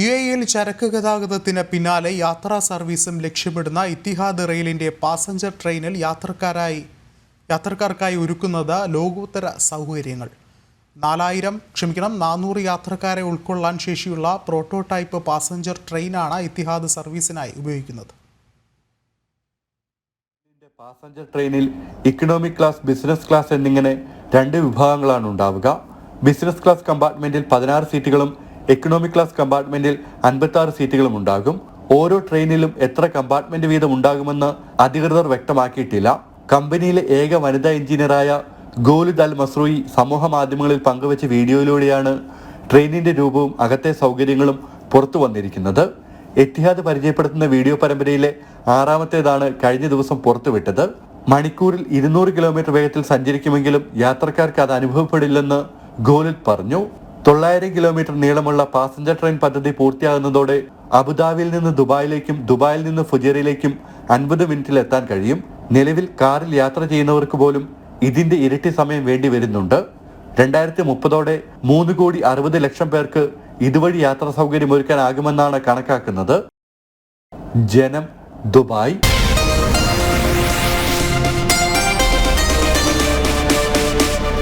U എയിൽ ചരക്ക് ഗതാഗതത്തിന് പിന്നാലെ യാത്രാ സർവീസും ലക്ഷ്യമിടുന്ന ഇത്തിഹാദ് റെയിലിന്റെ പാസഞ്ചർ ട്രെയിനിൽ യാത്രക്കാരായി യാത്രക്കാർക്കായി ഒരുക്കുന്നത് ലോകോത്തര സൗകര്യങ്ങൾ. നാലായിരം ക്ഷമിക്കണം നാനൂറ് യാത്രക്കാരെ ഉൾക്കൊള്ളാൻ ശേഷിയുള്ള പ്രോട്ടോടൈപ്പ് പാസഞ്ചർ ട്രെയിനാണ് ഇത്തിഹാദ് സർവീസിനായി ഉപയോഗിക്കുന്നത്. പാസഞ്ചർ ട്രെയിനിൽ ഇക്കണോമിക് ക്ലാസ് ബിസിനസ് ക്ലാസ് എന്നിങ്ങനെ രണ്ട് വിഭാഗങ്ങളാണ് ഉണ്ടാവുക. ബിസിനസ് ക്ലാസ് കമ്പാർട്ട്മെന്റിൽ പതിനാറ് സീറ്റുകളും എക്കണോമിക് ക്ലാസ് കമ്പാർട്ട്മെന്റിൽ അൻപത്തി സീറ്റുകളും ഉണ്ടാകും. ഓരോ ട്രെയിനിലും എത്ര കമ്പാർട്ട്മെന്റ് വീതം ഉണ്ടാകുമെന്ന് അധികൃതർ വ്യക്തമാക്കിയിട്ടില്ല. കമ്പനിയിലെ ഏക വനിതാ എഞ്ചിനീയറായ ഗോലിദ് അൽ മസ്രൂയി സമൂഹ മാധ്യമങ്ങളിൽ പങ്കുവച്ച വീഡിയോയിലൂടെയാണ് ട്രെയിനിന്റെ രൂപവും അകത്തെ സൗകര്യങ്ങളും പുറത്തു വന്നിരിക്കുന്നത്. എത്തിഹാദ് പരിചയപ്പെടുത്തുന്ന വീഡിയോ പരമ്പരയിലെ ആറാമത്തേതാണ് കഴിഞ്ഞ ദിവസം പുറത്തുവിട്ടത്. മണിക്കൂറിൽ ഇരുന്നൂറ് കിലോമീറ്റർ വേഗത്തിൽ സഞ്ചരിക്കുമെങ്കിലും യാത്രക്കാർക്ക് അത് അനുഭവപ്പെടില്ലെന്ന് ഗോലിൽ പറഞ്ഞു. തൊള്ളായിരം കിലോമീറ്റർ നീളമുള്ള പാസഞ്ചർ ട്രെയിൻ പദ്ധതി പൂർത്തിയാകുന്നതോടെ അബുദാബിയിൽ നിന്ന് ദുബായിലേക്കും ദുബായിൽ നിന്ന് ഫുജേറയിലേക്കും അൻപത് മിനിറ്റിൽ എത്താൻ കഴിയും. നിലവിൽ കാറിൽ യാത്ര ചെയ്യുന്നവർക്ക് പോലും ഇതിന്റെ ഇരട്ടി സമയം വേണ്ടി വരുന്നുണ്ട്. രണ്ടായിരത്തി മുപ്പതോടെ മൂന്ന് കോടി അറുപത് ലക്ഷം പേർക്ക് ഇതുവഴി യാത്രാ സൗകര്യം ഒരുക്കാനാകുമെന്നാണ് കണക്കാക്കുന്നത്. ജനം ദുബായ്.